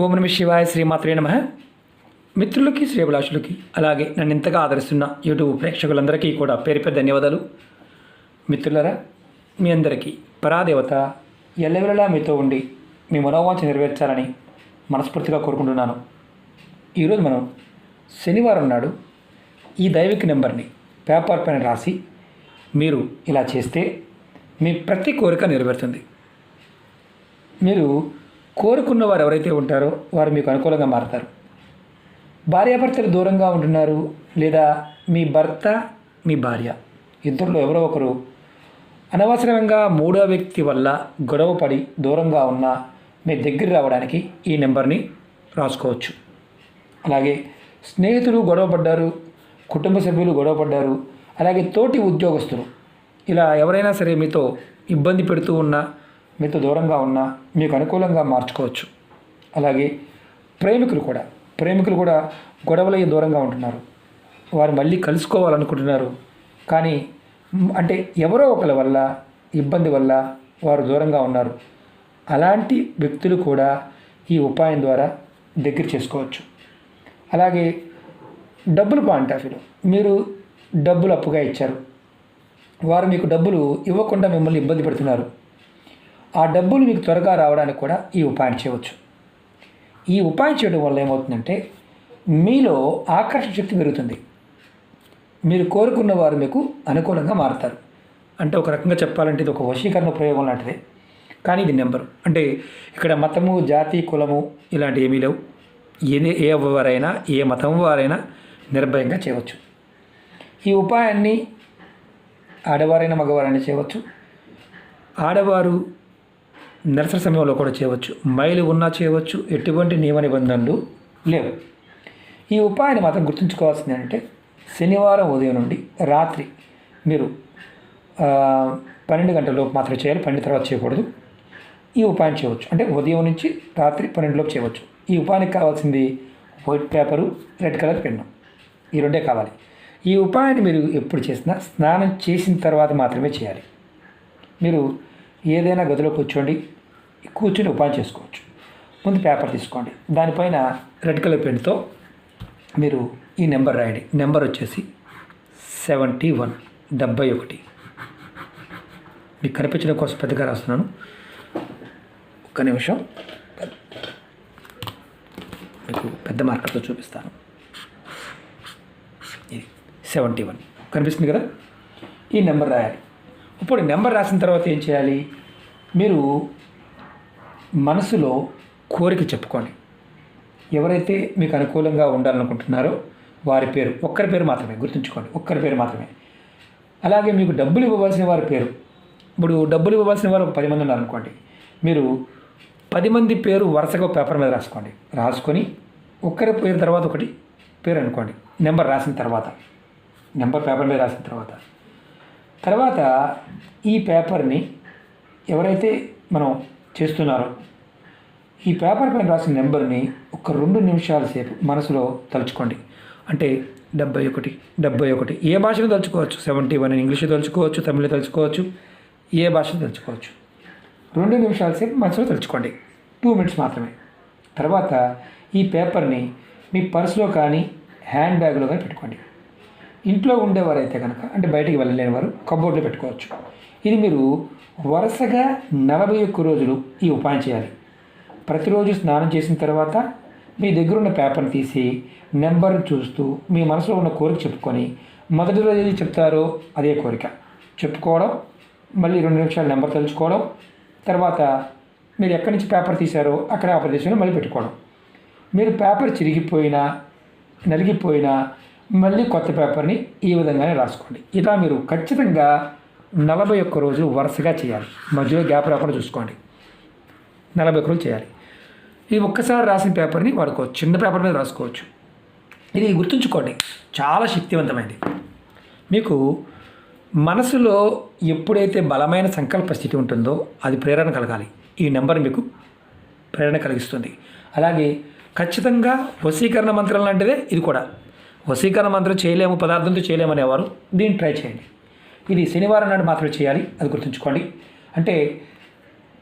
ఓం నమ శివాయ శ్రీమాత్రే నమ. మిత్రులకి శ్రీభిలాషులకి అలాగే నన్ను ఇంతగా ఆదరిస్తున్న యూట్యూబ్ ప్రేక్షకులందరికీ కూడా పేరు పేరు ధన్యవాదాలు. మిత్రులరా మీ అందరికీ పరాదేవత ఎల్లవెల్లలా మీతో ఉండి మీ మనోవాంఛ నెరవేర్చాలని మనస్ఫూర్తిగా కోరుకుంటున్నాను. ఈరోజు మనం శనివారం నాడు ఈ దైవిక నెంబర్ని పేపర్ పైన రాసి మీరు ఇలా చేస్తే మీ ప్రతి కోరిక నెరవేరుతుంది. మీరు కోరుకున్న వారు ఎవరైతే ఉంటారో వారు మీకు అనుకూలంగా మారతారు. భార్యాభర్తలు దూరంగా ఉంటున్నారు లేదా మీ భర్త మీ భార్య. ఇద్దరిలో ఎవరో ఒకరు అనవసరంగా మూడో వ్యక్తి వల్ల గొడవపడి దూరంగా ఉన్న మీ దగ్గర రావడానికి ఈ నెంబర్ని రాసుకోవచ్చు. అలాగే స్నేహితులు గొడవపడ్డారు కుటుంబ సభ్యులు గొడవపడ్డారు అలాగే తోటి ఉద్యోగస్తులు. ఇలా ఎవరైనా సరే మీతో ఇబ్బంది పెడుతూ ఉన్నా మీతో దూరంగా ఉన్నా మీకు అనుకూలంగా మార్చుకోవచ్చు. అలాగే ప్రేమికులు కూడా ప్రేమికులు కూడా గొడవలయ్యి దూరంగా ఉంటున్నారు. వారు మళ్ళీ కలుసుకోవాలనుకుంటున్నారు. కానీ అంటే ఎవరో ఒకరి వల్ల ఇబ్బంది వల్ల వారు దూరంగా ఉన్నారు. అలాంటి వ్యక్తులు కూడా ఈ ఉపాయం ద్వారా దగ్గర చేసుకోవచ్చు. అలాగే డబ్బులు పాయింట్ ఆఫ్ వ్యూలో మీరు డబ్బులు అప్పుగా ఇచ్చారు. వారు మీకు డబ్బులు ఇవ్వకుండా మిమ్మల్ని ఇబ్బంది పెడుతున్నారు. ఆ డబ్బులు మీకు త్వరగా రావడానికి కూడా ఈ ఉపాయం చేయవచ్చు. ఈ ఉపాయం చేయడం వల్ల ఏమవుతుందంటే మీలో ఆకర్షణ శక్తి పెరుగుతుంది. మీరు కోరుకున్న వారు మీకు అనుకూలంగా మారుతారు. అంటే ఒక రకంగా చెప్పాలంటే ఇది ఒక వశీకరణ ప్రయోగం లాంటిదే. కానీ ఇది నెంబరు. అంటే ఇక్కడ మతము జాతి కులము ఇలాంటి ఏమీ లేవు. ఏ ఏ వారైనా ఏ మతం వారైనా నిర్భయంగా చేయవచ్చు. ఈ ఉపాయాన్ని ఆడవారైనా మగవారైనా చేయవచ్చు. ఆడవారు నిరసన సమయంలో కూడా చేయవచ్చు. మైలు ఉన్నా చేయవచ్చు. ఎటువంటి నియమ నిబంధనలు లేవు. ఈ ఉపాయాన్ని మాత్రం గుర్తుంచుకోవాల్సింది అంటే శనివారం ఉదయం నుండి రాత్రి మీరు పన్నెండు గంటలలోపు మాత్రం చేయాలి. పన్నెండు తర్వాత చేయకూడదు. ఈ ఉపాయం చేయవచ్చు. అంటే ఉదయం నుంచి రాత్రి పన్నెండులోపు చేయవచ్చు. ఈ ఉపాయానికి కావాల్సింది white paper red colour pen. ఈ రెండే కావాలి. ఈ ఉపాయాన్ని మీరు ఎప్పుడు చేసినా స్నానం చేసిన తర్వాత మాత్రమే చేయాలి. మీరు ఏదైనా గదిలో కూర్చోండి కూర్చొని ఉపాయం చేసుకోవచ్చు. ముందు పేపర్ తీసుకోండి. దానిపైన రెడ్ కలర్ పెన్తో మీరు ఈ నెంబర్ రాయండి. నెంబర్ వచ్చేసి సెవెంటీ వన్ డెబ్బై ఒకటి. మీకు కనిపించడం కోసం పెద్దగా రాస్తున్నాను. ఒక్క నిమిషం. మీకు పెద్ద మార్కర్తో చూపిస్తాను. ఇది సెవెంటీ వన్. కనిపిస్తుంది కదా? ఈ నెంబర్ రాయాలి. ఇప్పుడు నెంబర్ రాసిన తర్వాత ఏం చేయాలి? మీరు మనసులో కోరిక చెప్పుకోండి. ఎవరైతే మీకు అనుకూలంగా ఉండాలనుకుంటున్నారో వారి పేరు ఒక్కరి పేరు మాత్రమే గుర్తుంచుకోండి ఒక్కరి పేరు మాత్రమే. అలాగే మీకు డబ్బులు ఇవ్వవలసిన వారి పేరు. ఇప్పుడు డబ్బులు ఇవ్వవలసిన వారు ఒక పది మంది ఉన్నారనుకోండి. మీరు పది మంది పేరు వరుసగా పేపర్ మీద రాసుకోండి. రాసుకొని ఒక్కరి పేరు తర్వాత ఒకటి పేరు అనుకోండి. నెంబర్ రాసిన తర్వాత. నెంబర్ పేపర్ మీద రాసిన తర్వాత. తర్వాత ఈ పేపర్ని ఎవరైతే మనం చేస్తున్నారో ఈ పేపర్ పైన రాసిన నెంబర్ని ఒక రెండు నిమిషాల సేపు మనసులో తలుచుకోండి. అంటే డెబ్బై ఒకటి డెబ్బై ఒకటి. ఏ భాషను తలుచుకోవచ్చు? సెవెంటీ వన్ ఇంగ్లీష్లో తలుచుకోవచ్చు తమిళ్ళో తలుచుకోవచ్చు ఏ భాషను తలుచుకోవచ్చు? రెండు నిమిషాల సేపు మనసులో తలుచుకోండి. టూ మినిట్స్ మాత్రమే. తర్వాత ఈ పేపర్ని మీ పర్సులో కానీ హ్యాండ్ బ్యాగ్లో కానీ పెట్టుకోండి. ఇంట్లో ఉండేవారైతే కనుక అంటే బయటికి వెళ్ళలేని వారు కబోర్డ్లో పెట్టుకోవచ్చు. ఇది మీరు వరుసగా నలభై ఒక్క రోజులు ఈ ఉపాయం చేయాలి. ప్రతిరోజు స్నానం చేసిన తర్వాత మీ దగ్గర ఉన్న పేపర్ని తీసి నెంబర్ని చూస్తూ మీ మనసులో ఉన్న కోరిక చెప్పుకొని మొదటి రోజు ఏది చెప్తారో అదే కోరిక. చెప్పుకోవడం మళ్ళీ రెండు నిమిషాలు నెంబర్ తెలుసుకోవడం తర్వాత మీరు ఎక్కడి నుంచి పేపర్ తీశారో అక్కడ ఆ ప్రదేశంలో మళ్ళీ పెట్టుకోవడం. మీరు పేపర్ చిరిగిపోయినా నలిగిపోయినా మళ్ళీ కొత్త పేపర్ని ఈ విధంగానే రాసుకోండి. ఇలా మీరు ఖచ్చితంగా నలభై ఒక్క రోజులు వరుసగా చేయాలి. మధ్యలో గ్యాప్ రాకుండా చూసుకోండి. నలభై ఒక్క రోజులు చేయాలి. ఈ ఒక్కసారి రాసిన పేపర్ని వాడుకోవచ్చు చిన్న పేపర్ మీద రాసుకోవచ్చు. ఇది గుర్తుంచుకోండి. చాలా శక్తివంతమైనది. మీకు మనసులో ఎప్పుడైతే బలమైన సంకల్ప స్థితి ఉంటుందో అది ప్రేరణ కలగాలి. ఈ నెంబర్ మీకు ప్రేరణ కలిగిస్తుంది. అలాగే ఖచ్చితంగా వశీకరణ మంత్రం లాంటిదే ఇది కూడా. వశీకరణ మంత్రం చేయలేము పదార్థంతో చేయలేము అనేవారు దీన్ని ట్రై చేయండి. ఇది శనివారం నాడు మాత్రమే చేయాలి అది గుర్తుంచుకోండి. అంటే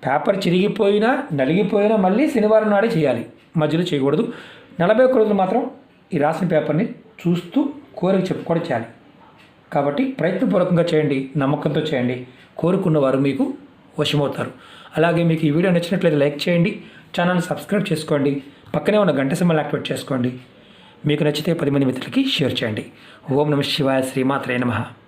పేపర్ చిరిగిపోయినా నలిగిపోయినా మళ్ళీ శనివారం నాడే చేయాలి. మధ్యలో చేయకూడదు. నలభై ఒక్క రోజులు మాత్రం ఈ రాసిన పేపర్ని చూస్తూ కోరిక చెప్పుకోవడం చేయాలి. కాబట్టి ప్రయత్నపూర్వకంగా చేయండి నమ్మకంతో చేయండి. కోరుకున్న వారు మీకు వశమవుతారు. అలాగే మీకు ఈ వీడియో నచ్చినట్లయితే లైక్ చేయండి ఛానల్ సబ్స్క్రైబ్ చేసుకోండి పక్కనే ఉన్న గంట సింబల్ యాక్టివేట్ చేసుకోండి. మీకు నచ్చితే పది మంది మిత్రులకి షేర్ చేయండి. ఓం నమ శివాయ శ్రీమాత్రే నమః.